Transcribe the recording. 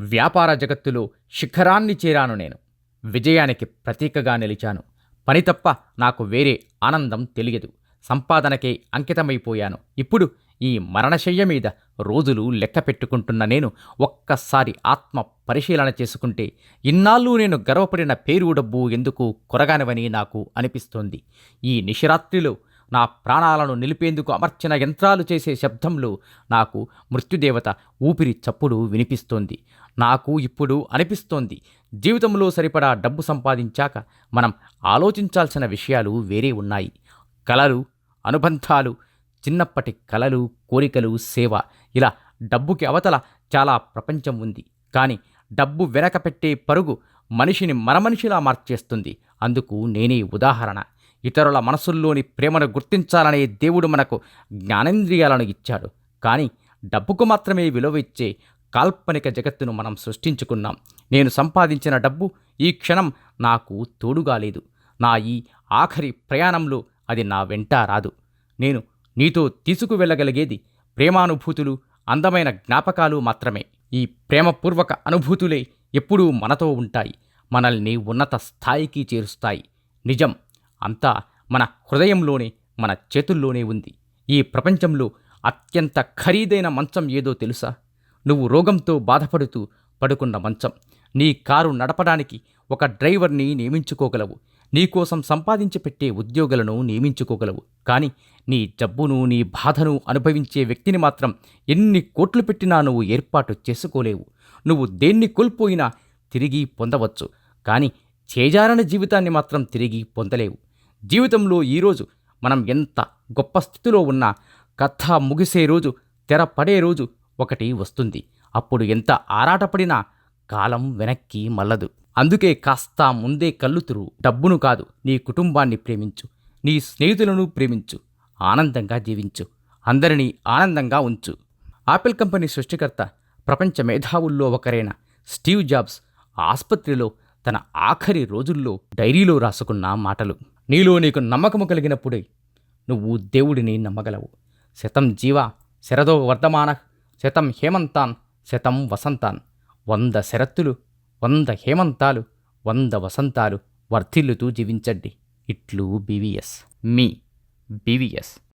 వ్యాపార జగత్తులో శిఖరాన్ని చేరాను నేను. విజయానికి ప్రతీకగా నిలిచాను. పని తప్ప నాకు వేరే ఆనందం తెలియదు. సంపాదనకే అంకితమైపోయాను. ఇప్పుడు ఈ మరణశయ్య మీద రోజులు లెక్క పెట్టుకుంటున్న నేను ఒక్కసారి ఆత్మ పరిశీలన చేసుకుంటే ఇన్నాళ్ళు నేను గర్వపడిన పేరు డబ్బు ఎందుకు కొరగానవని నాకు అనిపిస్తోంది. ఈ నిశరాత్రిలో నా ప్రాణాలను నిలిపేందుకు అమర్చిన యంత్రాలు చేసే శబ్దంలో నాకు మృత్యుదేవత ఊపిరి చప్పుడు వినిపిస్తోంది. నాకు ఇప్పుడు అనిపిస్తోంది. జీవితంలో సరిపడా డబ్బు సంపాదించాక మనం ఆలోచించాల్సిన విషయాలు వేరే ఉన్నాయి. కలలు అనుబంధాలు చిన్నప్పటి కలలు కోరికలు సేవ ఇలా డబ్బుకి అవతల చాలా ప్రపంచం ఉంది. కానీ డబ్బు వెనక పెట్టే పరుగు మనిషిని మరమనిషిలా మార్చేస్తుంది. అందుకు నేనే ఉదాహరణ. ఇతరుల మనసుల్లోని ప్రేమను గుర్తించాలనే దేవుడు మనకు జ్ఞానేంద్రియాలను ఇచ్చాడు. కానీ డబ్బుకు మాత్రమే విలువ ఇచ్చే కాల్పనిక జగత్తును మనం సృష్టించుకున్నాం. నేను సంపాదించిన డబ్బు ఈ క్షణం నాకు తోడుగా లేదు. నా ఈ ఆఖరి ప్రయాణంలో అది నా వెంట రాదు. నేను నీతో తీసుకువెళ్ళగలిగేది ప్రేమానుభూతులు అందమైన జ్ఞాపకాలు మాత్రమే. ఈ ప్రేమపూర్వక అనుభూతులే ఎప్పుడూ మనతో ఉంటాయి. మనల్ని ఉన్నత స్థాయికి చేరుస్తాయి. నిజం. అంతా మన హృదయంలోనే మన చేతుల్లోనే ఉంది. ఈ ప్రపంచంలో అత్యంత ఖరీదైన మంచం ఏదో తెలుసా? నువ్వు రోగంతో బాధపడుతూ పడుకున్న మంచం. నీ కారు నడపడానికి ఒక డ్రైవర్ని నియమించుకోగలవు. నీకోసం సంపాదించి పెట్టే ఉద్యోగులను నియమించుకోగలవు. కానీ నీ జబ్బును నీ బాధను అనుభవించే వ్యక్తిని మాత్రం ఎన్ని కోట్లు పెట్టినా నువ్వు ఏర్పాటు చేసుకోలేవు. నువ్వు దేన్ని కోల్పోయినా తిరిగి పొందవచ్చు. కానీ చేజారని జీవితాన్ని మాత్రం తిరిగి పొందలేవు. జీవితంలో ఈరోజు మనం ఎంత గొప్ప స్థితిలో ఉన్నా కథ ముగిసే రోజు తెర పడే రోజు ఒకటి వస్తుంది. అప్పుడు ఎంత ఆరాటపడినా కాలం వెనక్కి మల్లదు అందుకే కాస్త ముందే కళ్ళు డబ్బును కాదు నీ కుటుంబాన్ని ప్రేమించు. నీ స్నేహితులను ప్రేమించు. ఆనందంగా జీవించు. అందరినీ ఆనందంగా ఉంచు. ఆపిల్ కంపెనీ సృష్టికర్త ప్రపంచ మేధావుల్లో ఒకరైన స్టీవ్ జాబ్స్ ఆసుపత్రిలో తన ఆఖరి రోజుల్లో డైరీలో రాసుకున్న మాటలు. నీలో నీకు నమ్మకము కలిగినప్పుడే నువ్వు దేవుడిని నమ్మగలవు. శతం జీవ శరదో వర్ధమాన శతం హేమంతాన్ శతం వసంతాన్. వంద శరత్తులు వంద హేమంతాలు వంద వసంతాలు వర్ధిల్లుతూ జీవించండి. ఇట్లు బీవీఎస్. మీ బీవీఎస్.